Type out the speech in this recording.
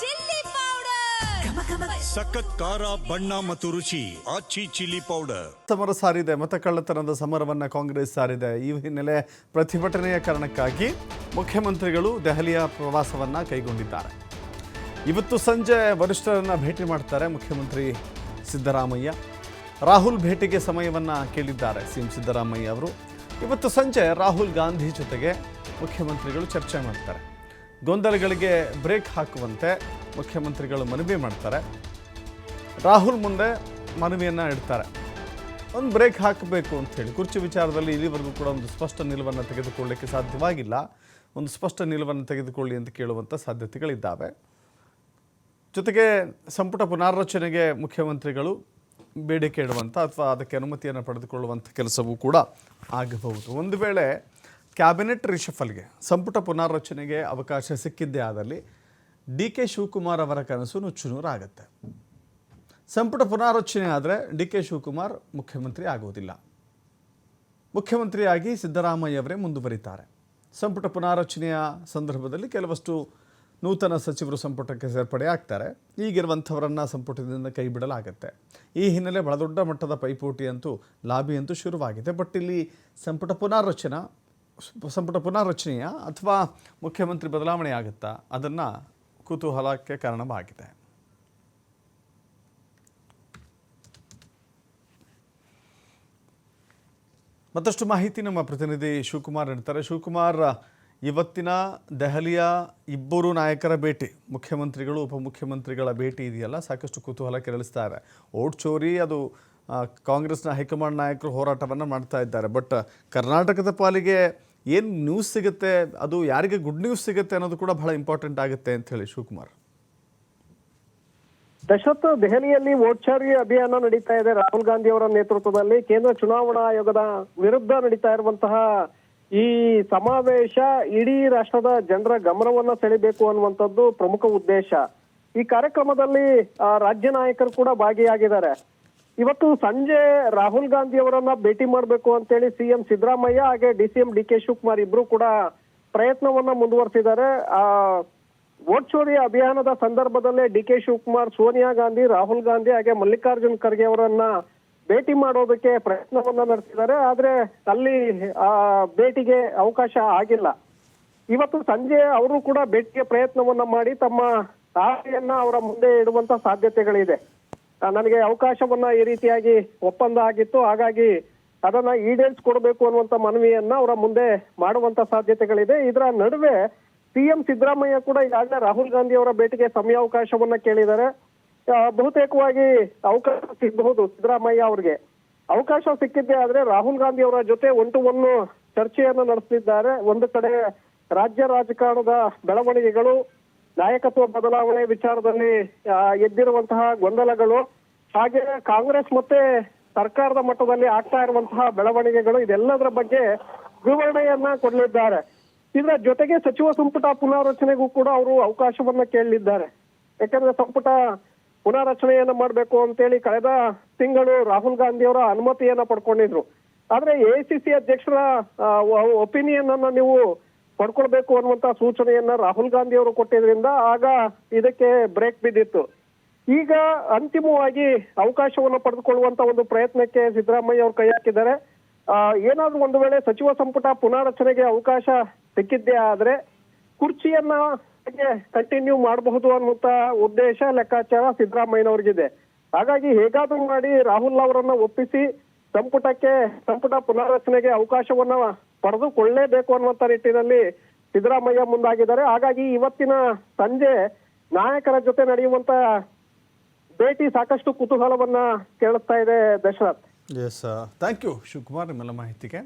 Chilli powder. ಸಖತ್ ಖಾರ ಬಣ್ಣ ಮತ್ತು ರುಚಿ ಆಚಿ ಚಿಲ್ಲಿ ಪೌಡರ್. ಸಮರ ಸಾರಿದೆ ಮತ ಕಳ್ಳತನದ ಸಮರವನ್ನ ಕಾಂಗ್ರೆಸ್ ಸಾರಿದೆ. ಈ ಹಿನ್ನೆಲೆ ಪ್ರತಿಭಟನೆಯ ಕಾರಣಕ್ಕಾಗಿ ಮುಖ್ಯಮಂತ್ರಿಗಳು ದೆಹಲಿಯ ಪ್ರವಾಸವನ್ನು ಕೈಗೊಂಡಿದ್ದಾರೆ. ಇವತ್ತು ಸಂಜೆ ವರಿಷ್ಠರನ್ನು ಭೇಟಿ ಮಾಡ್ತಾರೆ ಮುಖ್ಯಮಂತ್ರಿ ಸಿದ್ದರಾಮಯ್ಯ. ರಾಹುಲ್ ಭೇಟಿಗೆ ಸಮಯವನ್ನು ಕೇಳಿದ್ದಾರೆ ಸಿ ಎಂ ಸಿದ್ದರಾಮಯ್ಯ ಅವರು. ಇವತ್ತು ಸಂಜೆ ರಾಹುಲ್ ಗಾಂಧಿ ಜೊತೆಗೆ ಮುಖ್ಯಮಂತ್ರಿಗಳು ಚರ್ಚೆ ಮಾಡ್ತಾರೆ. ಗೊಂದಲಗಳಿಗೆ ಬ್ರೇಕ್ ಹಾಕುವಂತೆ ಮುಖ್ಯಮಂತ್ರಿಗಳು ಮನವಿ ಮಾಡ್ತಾರೆ. ರಾಹುಲ್ ಮುಂದೆ ಮನವಿಯನ್ನು ಇಡ್ತಾರೆ. ಒಂದು ಬ್ರೇಕ್ ಹಾಕಬೇಕು ಅಂತ ಹೇಳಿ, ಕುರ್ಚಿ ವಿಚಾರದಲ್ಲಿ ಇಲ್ಲಿವರೆಗೂ ಕೂಡ ಒಂದು ಸ್ಪಷ್ಟ ನಿಲುವನ್ನು ತೆಗೆದುಕೊಳ್ಳಲಿಕ್ಕೆ ಸಾಧ್ಯವಾಗಿಲ್ಲ. ಒಂದು ಸ್ಪಷ್ಟ ನಿಲುವನ್ನು ತೆಗೆದುಕೊಳ್ಳಿ ಅಂತ ಕೇಳುವಂಥ ಸಾಧ್ಯತೆಗಳಿದ್ದಾವೆ. ಜೊತೆಗೆ ಸಂಪುಟ ಪುನಾರಚನೆಗೆ ಮುಖ್ಯಮಂತ್ರಿಗಳು ಬೇಡಿಕೆ ಇಡುವಂಥ ಅಥವಾ ಅದಕ್ಕೆ ಅನುಮತಿಯನ್ನು ಪಡೆದುಕೊಳ್ಳುವಂಥ ಕೆಲಸವೂ ಕೂಡ ಆಗಬಹುದು. ಒಂದು ವೇಳೆ ಕ್ಯಾಬಿನೆಟ್ ರಿಷಫಲ್ಗೆ ಸಂಪುಟ ಪುನಾರಚನೆಗೆ ಅವಕಾಶ ಸಿಕ್ಕಿದ್ದೇ ಆದಲ್ಲಿ ಡಿ ಕೆ ಶಿವಕುಮಾರ್ ಅವರ ಕನಸು ನುಚ್ಚುನೂರಾಗತ್ತೆ. ಸಂಪುಟ ಪುನಾರಚನೆ ಆದರೆ ಡಿ ಕೆ ಶಿವಕುಮಾರ್ ಮುಖ್ಯಮಂತ್ರಿ ಆಗುವುದಿಲ್ಲ ಮುಖ್ಯಮಂತ್ರಿಯಾಗಿ ಸಿದ್ದರಾಮಯ್ಯ ಅವರೇ ಮುಂದುವರಿತಾರೆ. ಸಂಪುಟ ಪುನಾರಚನೆಯ ಸಂದರ್ಭದಲ್ಲಿ ಕೆಲವಷ್ಟು ನೂತನ ಸಚಿವರು ಸಂಪುಟಕ್ಕೆ ಸೇರ್ಪಡೆ ಆಗ್ತಾರೆ. ಈಗಿರುವಂಥವರನ್ನು ಸಂಪುಟದಿಂದ ಕೈ ಬಿಡಲಾಗತ್ತೆ. ಈ ಹಿನ್ನೆಲೆ ಬಹಳ ದೊಡ್ಡ ಮಟ್ಟದ ಪೈಪೋಟಿ ಅಂತೂ ಲಾಬಿ ಅಂತೂ ಶುರುವಾಗಿದೆ. ಬಟ್ ಇಲ್ಲಿ ಸಂಪುಟ ಪುನಾರಚನಾ ಸಂಪುಟ ಪುನಾರಚನೆಯ ಅಥವಾ ಮುಖ್ಯಮಂತ್ರಿ ಬದಲಾವಣೆ ಆಗುತ್ತಾ, ಅದನ್ನು ಕುತೂಹಲಕ್ಕೆ ಕಾರಣವಾಗಿದೆ. ಮತ್ತಷ್ಟು ಮಾಹಿತಿ ನಮ್ಮ ಪ್ರತಿನಿಧಿ ಶಿವಕುಮಾರ್ ನೀಡ್ತಾರೆ. ಶಿವಕುಮಾರ್, ಇವತ್ತಿನ ದೆಹಲಿಯ ಇಬ್ಬರು ನಾಯಕರ ಭೇಟಿ, ಮುಖ್ಯಮಂತ್ರಿಗಳು, ಉಪಮುಖ್ಯಮಂತ್ರಿಗಳ ಭೇಟಿ ಇದೆಯಲ್ಲ, ಸಾಕಷ್ಟು ಕುತೂಹಲ ಕೆರಳಿಸ್ತಾರೆ ಓಟ್ ಚೋರಿ, ಅದು ಕಾಂಗ್ರೆಸ್ನ ಹೈಕಮಾಂಡ್ ನಾಯಕರು ಹೋರಾಟವನ್ನು ಮಾಡ್ತಾ ಇದ್ದಾರೆ. ಬಟ್, ಕರ್ನಾಟಕದ ಪಾಲಿಗೆ ಏನು ನ್ಯೂಸ್ ಸಿಗುತ್ತೆ, ಅದು ಯಾರಿಗೆ ಗುಡ್ ನ್ಯೂಸ್ ಸಿಗುತ್ತೆ ಅನ್ನೋದು ಕೂಡ ಬಹಳ ಇಂಪಾರ್ಟೆಂಟ್ ಆಗುತ್ತೆ ಅಂತ ಹೇಳಿ ಶಿವಕುಮಾರ್. ದಶರಥ್ ದೆಹಲಿಯಲ್ಲಿ ವೋಟ್ಚಾರಿ ಅಭಿಯಾನ ನಡೀತಾ ಇದೆ. ರಾಹುಲ್ ಗಾಂಧಿ ಅವರ ನೇತೃತ್ವದಲ್ಲಿ ಕೇಂದ್ರ ಚುನಾವಣಾ ಆಯೋಗದ ವಿರುದ್ಧ ನಡೀತಾ ಇರುವಂತಹ ಈ ಸಮಾವೇಶ ಇಡೀ ರಾಷ್ಟ್ರದ ಜನರ ಗಮನವನ್ನ ಸೆಳೆಬೇಕು ಅನ್ನುವಂಥದ್ದು ಪ್ರಮುಖ ಉದ್ದೇಶ. ಈ ಕಾರ್ಯಕ್ರಮದಲ್ಲಿ ರಾಜ್ಯ ನಾಯಕರು ಕೂಡ ಭಾಗಿಯಾಗಿದ್ದಾರೆ. ಇವತ್ತು ಸಂಜೆ ರಾಹುಲ್ ಗಾಂಧಿ ಅವರನ್ನ ಭೇಟಿ ಮಾಡಬೇಕು ಅಂತೇಳಿ ಸಿಎಂ ಸಿದ್ದರಾಮಯ್ಯ ಹಾಗೆ ಡಿಸಿಎಂ ಡಿ ಕೆ ಶಿವಕುಮಾರ್ ಇಬ್ರು ಕೂಡ ಪ್ರಯತ್ನವನ್ನ ಮುಂದುವರೆಸಿದ್ದಾರೆ. ಆ, ವೋಟ್ ಚೋರಿ ಅಭಿಯಾನದ ಸಂದರ್ಭದಲ್ಲೇ ಡಿ ಕೆ ಶಿವಕುಮಾರ್, ಸೋನಿಯಾ ಗಾಂಧಿ, ರಾಹುಲ್ ಗಾಂಧಿ ಹಾಗೆ ಮಲ್ಲಿಕಾರ್ಜುನ್ ಖರ್ಗೆ ಅವರನ್ನ ಭೇಟಿ ಮಾಡೋದಕ್ಕೆ ಪ್ರಯತ್ನವನ್ನ ನಡೆಸಿದ್ದಾರೆ. ಆದ್ರೆ ಅಲ್ಲಿ, ಆ, ಭೇಟಿಗೆ ಅವಕಾಶ ಆಗಿಲ್ಲ. ಇವತ್ತು ಸಂಜೆ ಅವರು ಕೂಡ ಭೇಟಿಗೆ ಪ್ರಯತ್ನವನ್ನ ಮಾಡಿ ತಮ್ಮ ತಾಯಿಯನ್ನ ಅವರ ಮುಂದೆ ಇಡುವಂತ ಸಾಧ್ಯತೆಗಳಿದೆ. ನನಗೆ ಅವಕಾಶವನ್ನ ಈ ರೀತಿಯಾಗಿ ಒಪ್ಪಂದ ಆಗಿತ್ತು. ಹಾಗಾಗಿ ಅದನ್ನ ಈಡೇರಿಸ್ಕೊಡ್ಬೇಕು ಅನ್ನುವಂತ ಮನವಿಯನ್ನ ಅವರ ಮುಂದೆ ಮಾಡುವಂತ ಸಾಧ್ಯತೆಗಳಿದೆ. ಇದರ ನಡುವೆ ಸಿಎಂ ಸಿದ್ದರಾಮಯ್ಯ ಕೂಡ ಈಗಾಗಲೇ ರಾಹುಲ್ ಗಾಂಧಿ ಅವರ ಭೇಟಿಗೆ ಸಮಯಾವಕಾಶವನ್ನ ಕೇಳಿದ್ದಾರೆ. ಬಹುತೇಕವಾಗಿ ಅವಕಾಶ ಸಿಗಬಹುದು ಸಿದ್ದರಾಮಯ್ಯ ಅವ್ರಿಗೆ. ಅವಕಾಶ ಸಿಕ್ಕಿದ್ದೆ ಆದ್ರೆ ರಾಹುಲ್ ಗಾಂಧಿ ಅವರ ಜೊತೆ ಒನ್ ಟು ಒನ್ ಚರ್ಚೆಯನ್ನು ನಡೆಸಿದ್ದಾರೆ ಒಂದು ಕಡೆ ರಾಜ್ಯ ರಾಜಕಾರಣದ ಬೆಳವಣಿಗೆಗಳು ನಾಯಕತ್ವ ಬದಲಾವಣೆ ವಿಚಾರದಲ್ಲಿ ಎದ್ದಿರುವಂತಹ ಗೊಂದಲಗಳು, ಹಾಗೆ ಕಾಂಗ್ರೆಸ್ ಮತ್ತೆ ಸರ್ಕಾರದ ಮಟ್ಟದಲ್ಲಿ ಆಗ್ತಾ ಇರುವಂತಹ ಬೆಳವಣಿಗೆಗಳು, ಇದೆಲ್ಲದರ ಬಗ್ಗೆ ವಿವರಣೆಯನ್ನ ಕೊಡಲಿದ್ದಾರೆ. ಇದರ ಜೊತೆಗೆ ಸಚಿವ ಸಂಪುಟ ಪುನಾರಚನೆಗೂ ಕೂಡ ಅವರು ಅವಕಾಶವನ್ನ ಕೇಳಲಿದ್ದಾರೆ. ಯಾಕಂದ್ರೆ ಸಂಪುಟ ಪುನಾರಚನೆಯನ್ನ ಮಾಡಬೇಕು ಅಂತೇಳಿ ಕಳೆದ ತಿಂಗಳು ರಾಹುಲ್ ಗಾಂಧಿ ಅವರ ಅನುಮತಿಯನ್ನ ಪಡ್ಕೊಂಡಿದ್ರು. ಆದ್ರೆ ಎಐಸಿಸಿ ಅಧ್ಯಕ್ಷರ ಒಪಿನಿಯನ್ ಅನ್ನ ನೀವು ಪಡ್ಕೊಳ್ಬೇಕು ಅನ್ನುವಂತ ಸೂಚನೆಯನ್ನ ರಾಹುಲ್ ಗಾಂಧಿ ಅವರು ಕೊಟ್ಟಿದ್ರಿಂದ ಆಗ ಇದಕ್ಕೆ ಬ್ರೇಕ್ ಬಿದ್ದಿತ್ತು. ಈಗ ಅಂತಿಮವಾಗಿ ಅವಕಾಶವನ್ನು ಪಡೆದುಕೊಳ್ಳುವಂತ ಒಂದು ಪ್ರಯತ್ನಕ್ಕೆ ಸಿದ್ದರಾಮಯ್ಯ ಅವರು ಕೈ ಹಾಕಿದ್ದಾರೆ. ಏನಾದ್ರೂ ಒಂದು ವೇಳೆ ಸಚಿವ ಸಂಪುಟ ಪುನಾರಚನೆಗೆ ಅವಕಾಶ ಸಿಕ್ಕಿದ್ದೇ ಆದ್ರೆ ಕುರ್ಚಿಯನ್ನ ಕಂಟಿನ್ಯೂ ಮಾಡಬಹುದು ಅನ್ನುವಂತ ಉದ್ದೇಶ, ಲೆಕ್ಕಾಚಾರ ಸಿದ್ದರಾಮಯ್ಯನವ್ರಿಗಿದೆ. ಹಾಗಾಗಿ ಹೇಗಾದ್ರೂ ಮಾಡಿ ರಾಹುಲ್ ಅವರನ್ನ ಒಪ್ಪಿಸಿ ಸಂಪುಟಕ್ಕೆ, ಸಂಪುಟ ಪುನಾರಚನೆಗೆ ಅವಕಾಶವನ್ನ ಪಡೆದುಕೊಳ್ಳಲೇಬೇಕು ಅನ್ನುವಂತ ನಿಟ್ಟಿನಲ್ಲಿ ಸಿದ್ದರಾಮಯ್ಯ ಮುಂದಾಗಿದ್ದಾರೆ. ಹಾಗಾಗಿ ಇವತ್ತಿನ ಸಂಜೆ ನಾಯಕರ ಜೊತೆ ನಡೆಯುವಂತ ಭೇಟಿ ಸಾಕಷ್ಟು ಕುತೂಹಲವನ್ನ ಕೇಳುತ್ತಾ ಇದೆ Dasharath. Yes thank you Shivakumar, ನಿಮ್ಮೆಲ್ಲ ಮಾಹಿತಿಗೆ.